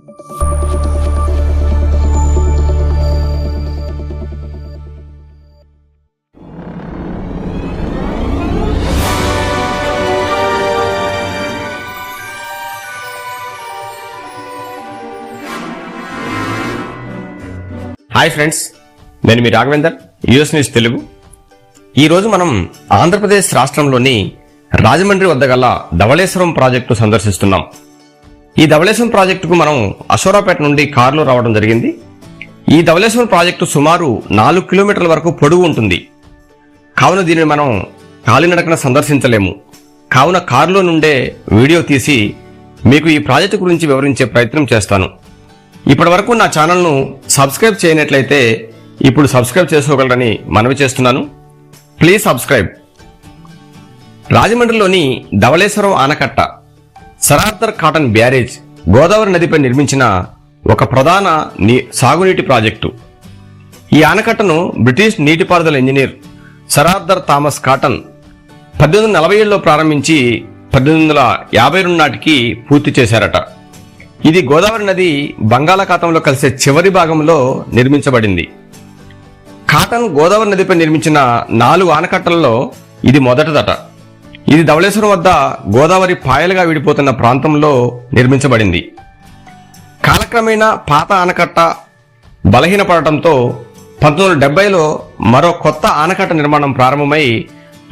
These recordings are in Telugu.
హాయ్ ఫ్రెండ్స్ నేను మీ రాఘవేందర్ యుఎస్ న్యూస్ తెలుగు. ఈరోజు మనం ఆంధ్రప్రదేశ్ రాష్ట్రంలోని రాజమండ్రి వద్ద గల ధవళేశ్వరం ప్రాజెక్టు సందర్శిస్తున్నాం. ఈ ధవళేశ్వరం ప్రాజెక్టుకు మనం అశోరాపేట నుండి కారులో రావడం జరిగింది. ఈ ధవళేశ్వరం ప్రాజెక్టు సుమారు నాలుగు కిలోమీటర్ల వరకు పొడవు ఉంటుంది. కావున దీనిని మనం కాలినడకన సందర్శించలేము. కావున కారులో నుండే వీడియో తీసి మీకు ఈ ప్రాజెక్టు గురించి వివరించే ప్రయత్నం చేస్తాను. ఇప్పటి వరకు నా ఛానల్ను సబ్స్క్రైబ్ చేయనట్లయితే ఇప్పుడు సబ్స్క్రైబ్ చేసుకోగలరని మనవి చేస్తున్నాను. Please subscribe. రాజమండ్రిలోని ధవళేశ్వరం ఆనకట్ట సరార్థర్ కాటన్ బ్యారేజ్ గోదావరి నదిపై నిర్మించిన ఒక ప్రధాన నీ సాగునీటి ప్రాజెక్టు. ఈ ఆనకట్టను బ్రిటిష్ నీటిపారుదల engineer sir Arthur Thomas Cotton పద్దెనిమిది వందల నలభై ఏడులో ప్రారంభించి పద్దెనిమిది వందల యాభై రెండు నాటికి పూర్తి చేశారట. ఇది గోదావరి నది బంగాళాఖాతంలో కలిసే చివరి భాగంలో నిర్మించబడింది. కాటన్ గోదావరి నదిపై నిర్మించిన నాలుగు ఆనకట్టలలో ఇది మొదటిదట. ఇది ధవళేశ్వరం వద్ద గోదావరి పాయలుగా విడిపోతున్న ప్రాంతంలో నిర్మించబడింది. కాలక్రమేణా పాత ఆనకట్ట బలహీనపడటంతో పంతొమ్మిది వందల డెబ్బైలో మరో కొత్త ఆనకట్ట నిర్మాణం ప్రారంభమై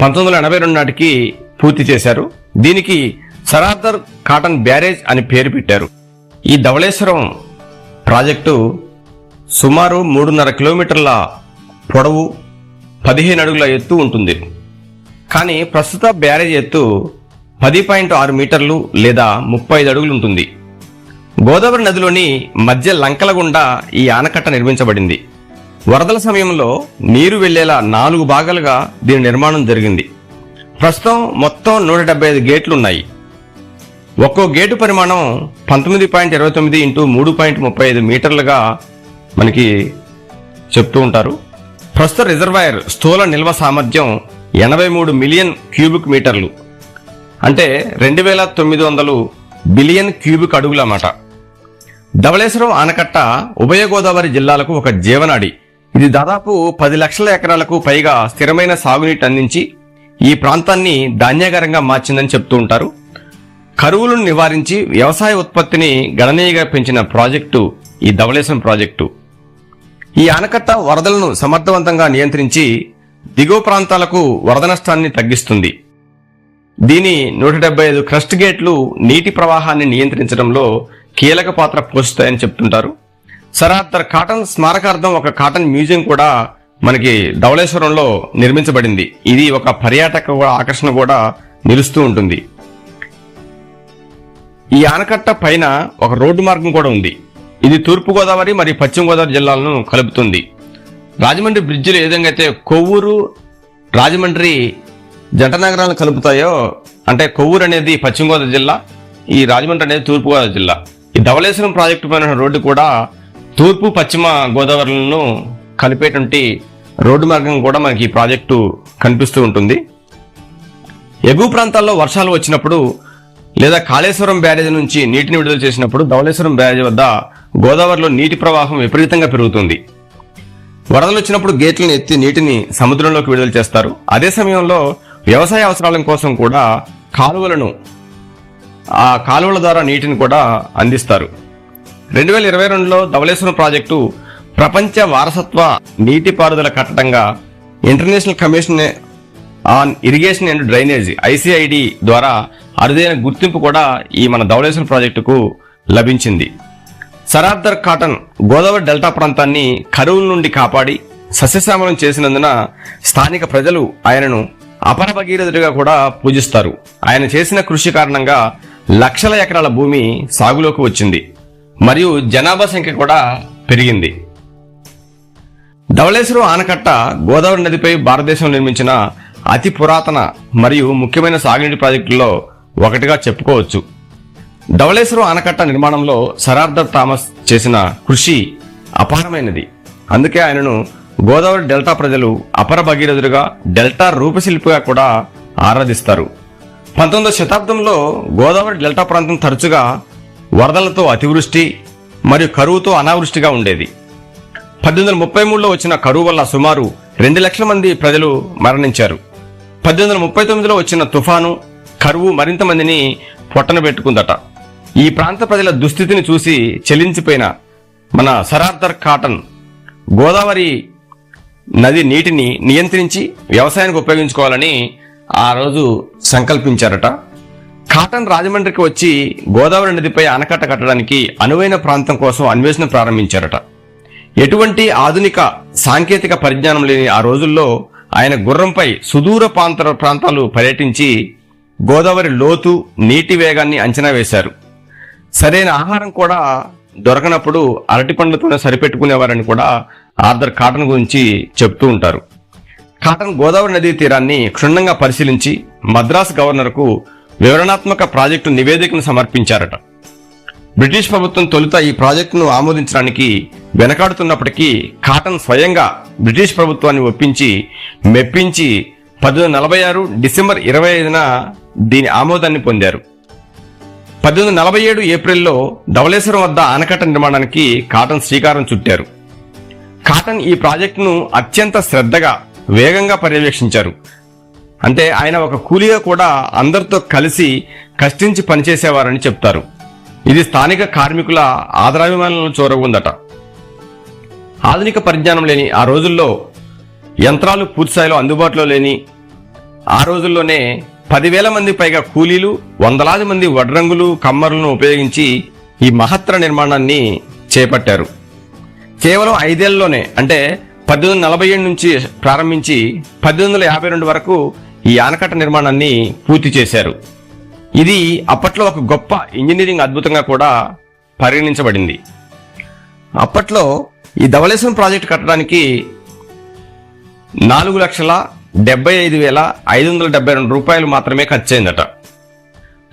పంతొమ్మిది వందల ఎనభై రెండు నాటికి పూర్తి చేశారు. దీనికి సరార్దర్ కాటన్ బ్యారేజ్ అని పేరు పెట్టారు. ఈ ధవళేశ్వరం ప్రాజెక్టు సుమారు మూడున్నర కిలోమీటర్ల పొడవు పదిహేను అడుగుల ఎత్తు ఉంటుంది. కానీ ప్రస్తుత బ్యారేజ్ ఎత్తు పది పాయింట్ ఆరు మీటర్లు లేదా ముప్పై ఐదు అడుగులు ఉంటుంది. గోదావరి నదిలోని మధ్య లంకల గుండా ఈ ఆనకట్ట నిర్మించబడింది. వరదల సమయంలో నీరు వెళ్ళేలా నాలుగు భాగాలుగా దీని నిర్మాణం జరిగింది. ప్రస్తుతం మొత్తం నూట డెబ్బై ఐదు గేట్లు ఉన్నాయి. ఒక్కో గేటు పరిమాణం పంతొమ్మిది పాయింట్ ఇరవై తొమ్మిది ఇంటూ మూడు పాయింట్ ముప్పై ఐదు మీటర్లుగా మనకి చెప్తూ ఉంటారు. ప్రస్తుత రిజర్వాయర్ స్థూల నిల్వ సామర్థ్యం ఎనభై మూడు మిలియన్ క్యూబిక్ మీటర్లు. అంటే రెండు వేల తొమ్మిది వందలు బిలియన్ క్యూబిక్ అడుగుల అన్నమాట ధవళేశ్వరం ఆనకట్ట ఉభయ గోదావరి జిల్లాలకు ఒక జీవనాడి. ఇది దాదాపు పది లక్షల ఎకరాలకు పైగా స్థిరమైన సాగునీటి అందించి ఈ ప్రాంతాన్ని ధాన్యాగారంగా మార్చిందని చెప్తూ ఉంటారు. కరువులను నివారించి వ్యవసాయ ఉత్పత్తిని గణనీయంగా పెంచిన ప్రాజెక్టు ఈ ధవళేశ్వరం ప్రాజెక్టు. ఈ ఆనకట్ట వరదలను సమర్థవంతంగా నియంత్రించి దిగువ ప్రాంతాలకు వరద నష్టాన్ని తగ్గిస్తుంది. దీని నూట డెబ్బై ఐదు క్రస్ట్ గేట్లు నీటి ప్రవాహాన్ని నియంత్రించడంలో కీలక పాత్ర పోషిస్తాయని చెప్తుంటారు. సరార్దర్ కాటన్ స్మారకార్థం ఒక కాటన్ మ్యూజియం కూడా మనకి ధవళేశ్వరంలో నిర్మించబడింది. ఇది ఒక పర్యాటక ఆకర్షణ కూడా నిలుస్తూ ఉంటుంది. ఈ ఆనకట్ట పైన ఒక రోడ్డు మార్గం కూడా ఉంది. ఇది తూర్పు గోదావరి మరియు పశ్చిమ గోదావరి జిల్లాలను కలుపుతుంది. రాజమండ్రి బ్రిడ్జిలు ఏ విధంగా అయితే కొవ్వూరు రాజమండ్రి జంట నగరాలను కలుపుతాయో అంటే కొవ్వూరు అనేది పశ్చిమ గోదావరి జిల్లా ఈ రాజమండ్రి అనేది తూర్పుగోదావరి జిల్లా. ఈ ధవళేశ్వరం ప్రాజెక్టు పైన రోడ్డు కూడా తూర్పు పశ్చిమ గోదావరిలను కలిపేటువంటి రోడ్డు మార్గం కూడా మనకి ఈ ప్రాజెక్టు కనిపిస్తూ ఉంటుంది. ఎగువ ప్రాంతాల్లో వర్షాలు వచ్చినప్పుడు లేదా కాళేశ్వరం బ్యారేజ్ నుంచి నీటిని విడుదల చేసినప్పుడు ధవళేశ్వరం బ్యారేజ్ వద్ద గోదావరిలో నీటి ప్రవాహం విపరీతంగా పెరుగుతుంది. వరదలు వచ్చినప్పుడు గేట్లను ఎత్తి నీటిని సముద్రంలోకి విడుదల చేస్తారు. అదే సమయంలో వ్యవసాయ అవసరాల కోసం కూడా కాలువలను ఆ కాలువల ద్వారా నీటిని కూడా అందిస్తారు. రెండు వేల ఇరవై రెండులో ధవళేశ్వరం ప్రాజెక్టు ప్రపంచ వారసత్వ నీటిపారుదల కట్టడంగా International Commission on Irrigation and Drainage ICID ద్వారా అరుదైన గుర్తింపు కూడా ఈ మన ధవళేశ్వరం ప్రాజెక్టుకు లభించింది. సరార్దర్ కాటన్ గోదావరి డెల్టా ప్రాంతాన్ని కరువుల నుండి కాపాడి సస్యశ్యామలం చేసినందున స్థానిక ప్రజలు ఆయనను అపర భగీరథుడిగా కూడా పూజిస్తారు. ఆయన చేసిన కృషి కారణంగా లక్షల ఎకరాల భూమి సాగులోకి వచ్చింది. మరియు జనాభా సంఖ్య కూడా పెరిగింది. ధవళేశ్వరం ఆనకట్ట గోదావరి నదిపై భారతదేశం నిర్మించిన అతి పురాతన మరియు ముఖ్యమైన సాగునీటి ప్రాజెక్టుల్లో ఒకటిగా చెప్పుకోవచ్చు. ధవళేశ్వరం ఆనకట్ట నిర్మాణంలో సరార్దర్ థామస్ చేసిన కృషి అపారమైనది. అందుకే ఆయనను గోదావరి డెల్టా ప్రజలు అపర భగీరథుడిగా డెల్టా రూపశిల్పిగా కూడా ఆరాధిస్తారు. పంతొమ్మిదవ శతాబ్దంలో గోదావరి డెల్టా ప్రాంతం తరచుగా వరదలతో అతివృష్టి మరియు కరువుతో అనావృష్టిగా ఉండేది. పద్దెనిమిది వందల ముప్పై మూడులో వచ్చిన కరువు వల్ల సుమారు రెండు లక్షల మంది ప్రజలు మరణించారు. పద్దెనిమిది వందల ముప్పై తొమ్మిదిలో వచ్చిన తుఫాను కరువు మరింత మందిని పొట్టన పెట్టుకుందట. ఈ ప్రాంత ప్రజల దుస్థితిని చూసి చెలించిపోయిన మన సరార్థర్ కాటన్ గోదావరి నది నీటిని నియంత్రించి వ్యవసాయానికి ఉపయోగించుకోవాలని ఆ రోజు సంకల్పించారట. కాటన్ రాజమండ్రికి వచ్చి గోదావరి నదిపై ఆనకట్ట కట్టడానికి అనువైన ప్రాంతం కోసం అన్వేషణ ప్రారంభించారట. ఎటువంటి ఆధునిక సాంకేతిక పరిజ్ఞానం లేని ఆ రోజుల్లో ఆయన గుర్రంపై సుదూర ప్రాంత ప్రాంతాలు పర్యటించి గోదావరి లోతు నీటి వేగాన్ని అంచనా వేశారు. సరైన ఆహారం కూడా దొరకనప్పుడు అరటి పండ్లతోనే సరిపెట్టుకునేవారని కూడా ఆర్థర్ కాటన్ గురించి చెప్తూ ఉంటారు. కాటన్ గోదావరి నదీ తీరాన్ని క్షుణ్ణంగా పరిశీలించి మద్రాసు గవర్నర్కు వివరణాత్మక ప్రాజెక్టు నివేదికను సమర్పించారట. బ్రిటిష్ ప్రభుత్వం తొలుత ఈ ప్రాజెక్టును ఆమోదించడానికి వెనకాడుతున్నప్పటికీ కాటన్ స్వయంగా బ్రిటిష్ ప్రభుత్వాన్ని ఒప్పించి మెప్పించి పద్దెనిమిది నలభై ఆరు డిసెంబర్ ఇరవై ఐదున దీని ఆమోదాన్ని పొందారు. పద్దెనిమిది నలభై ఏడు ఏప్రిల్లో ధవళేశ్వరం వద్ద ఆనకట్ట నిర్మాణానికి కాటన్ శ్రీకారం చుట్టారు. కాటన్ ఈ ప్రాజెక్టును అత్యంత శ్రద్ధగా వేగంగా పర్యవేక్షించారు. అంటే ఆయన ఒక కూలీగా కూడా అందరితో కలిసి కష్టించి పనిచేసేవారని చెప్తారు. ఇది స్థానిక కార్మికుల ఆదరాభిమానులను చూరగుందట. ఆధునిక పరిజ్ఞానం లేని ఆ రోజుల్లో యంత్రాలు పూర్తిస్థాయిలో అందుబాటులో లేని ఆ రోజుల్లోనే పదివేల మంది పైగా కూలీలు వందలాది మంది వడ్రంగులు కమ్మరులను ఉపయోగించి ఈ మహత్తర నిర్మాణాన్ని చేపట్టారు. కేవలం ఐదేళ్ళలోనే అంటే పద్దెనిమిది వందల నలభై ఏడు నుంచి ప్రారంభించి పద్దెనిమిది వందల యాభై రెండు వరకు ఈ ఆనకట్ట నిర్మాణాన్ని పూర్తి చేశారు. ఇది అప్పట్లో ఒక గొప్ప ఇంజనీరింగ్ అద్భుతంగా కూడా పరిగణించబడింది. అప్పట్లో ఈ ధవళేశ్వరం ప్రాజెక్టు కట్టడానికి నాలుగు లక్షల డెబ్బై ఐదు వేల ఐదు వందల డెబ్బై రెండు రూపాయలు మాత్రమే ఖర్చయిందట.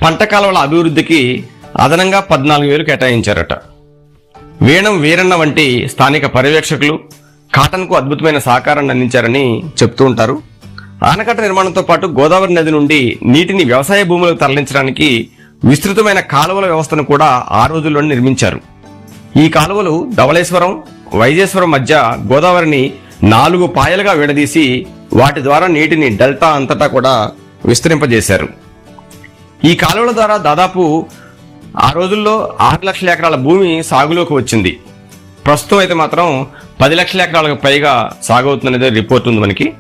పంట కాలువల అభివృద్ధికి అదనంగా పద్నాలుగు వేలు కేటాయించారట. వీణం వీరన్న వంటి స్థానిక పర్యవేక్షకులు కాటన్కు అద్భుతమైన సహకారాన్ని అందించారని చెప్తూ ఉంటారు. ఆనకట్ట నిర్మాణంతో పాటు గోదావరి నది నుండి నీటిని వ్యవసాయ భూములకు తరలించడానికి విస్తృతమైన కాలువల వ్యవస్థను కూడా ఆ రోజుల్లోనే నిర్మించారు. ఈ కాలువలు ధవళేశ్వరం వైజేశ్వరం మధ్య గోదావరిని నాలుగు పాయలుగా విడదీసి వాటి ద్వారా నీటిని డెల్టా అంతటా కూడా విస్తరింపజేశారు. ఈ కాలువల ద్వారా దాదాపు ఆ రోజుల్లో ఆరు లక్షల ఎకరాల భూమి సాగులోకి వచ్చింది. ప్రస్తుతం అయితే మాత్రం పది లక్షల ఎకరాలకు పైగా సాగవుతుందనేది రిపోర్ట్ ఉంది మనకి.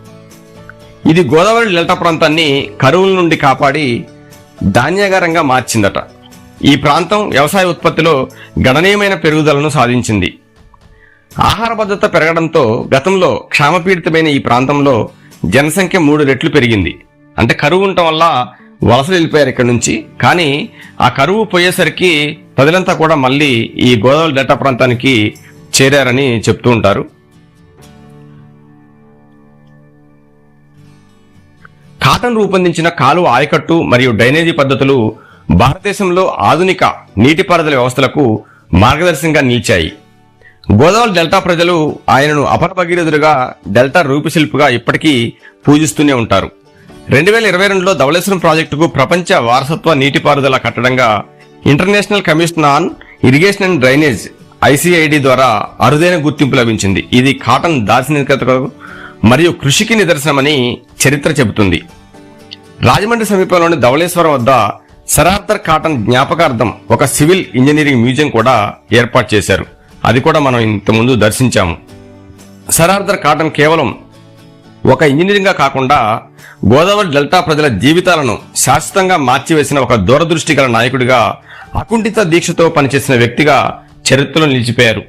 ఇది గోదావరి డెల్టా ప్రాంతాన్ని కరువుల నుండి కాపాడి ధాన్యాగారంగా మార్చిందట. ఈ ప్రాంతం వ్యవసాయ ఉత్పత్తిలో గణనీయమైన పెరుగుదలను సాధించింది. ఆహార భద్రత పెరగడంతో గతంలో క్షామపీడితమైన ఈ ప్రాంతంలో జనసంఖ్య మూడు రెట్లు పెరిగింది. అంటే కరువు ఉండటం వల్ల వలసలు వెళ్ళిపోయారు ఇక్కడ నుంచి. కానీ ఆ కరువు పోయేసరికి ప్రజలంతా కూడా మళ్ళీ ఈ గోదావరి డెల్టా ప్రాంతానికి చేరారని చెప్తూ ఉంటారు. కాటన్ రూపొందించిన కాలువ ఆయకట్టు మరియు డ్రైనేజీ పద్ధతులు భారతదేశంలో ఆధునిక నీటిపారుదల వ్యవస్థలకు మార్గదర్శకంగా నిలిచాయి. గోదావరి డెల్టా ప్రజలు ఆయనను అపర భగీరథుడుగా డెల్టా రూపశిల్పిగా ఇప్పటికీ పూజిస్తూనే ఉంటారు. రెండు వేల ఇరవై రెండులో ధవళేశ్వరం ప్రాజెక్టుకు ప్రపంచ వారసత్వ నీటిపారుదల కట్టడంగా International Commission on Irrigation and Drainage ICID ద్వారా అరుదైన గుర్తింపు లభించింది. ఇది కాటన్ దార్శనికతకు మరియు కృషికి నిదర్శనమని చరిత్ర చెబుతుంది. రాజమండ్రి సమీపంలోని ధవళేశ్వరం వద్ద సరార్థర్ కాటన్ జ్ఞాపకార్థం ఒక సివిల్ ఇంజనీరింగ్ మ్యూజియం కూడా ఏర్పాటు చేశారు. అది కూడా మనం ఇంతకుముందు దర్శించాము. సరార్థర్ కాటన్ కేవలం ఒక ఇంజనీరింగ్గా కాకుండా గోదావరి డెల్టా ప్రజల జీవితాలను శాశ్వతంగా మార్చివేసిన ఒక దూరదృష్టి గల నాయకుడిగా అకుంఠిత దీక్షతో పనిచేసిన వ్యక్తిగా చరిత్రలో నిలిచిపోయారు.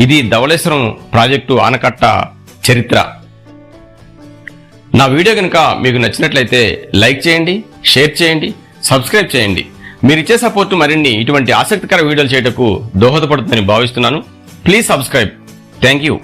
ఇది ధవళేశ్వరం ప్రాజెక్టు ఆనకట్ట చరిత్ర. నా వీడియో కనుక మీకు నచ్చినట్లయితే లైక్ చేయండి షేర్ చేయండి సబ్స్క్రైబ్ చేయండి. మీరు ఇచ్చే సపోర్ట్ మరిన్ని ఇటువంటి ఆసక్తికర వీడియోలు చేయటకు దోహదపడుతుందని భావిస్తున్నాను. Please subscribe thank you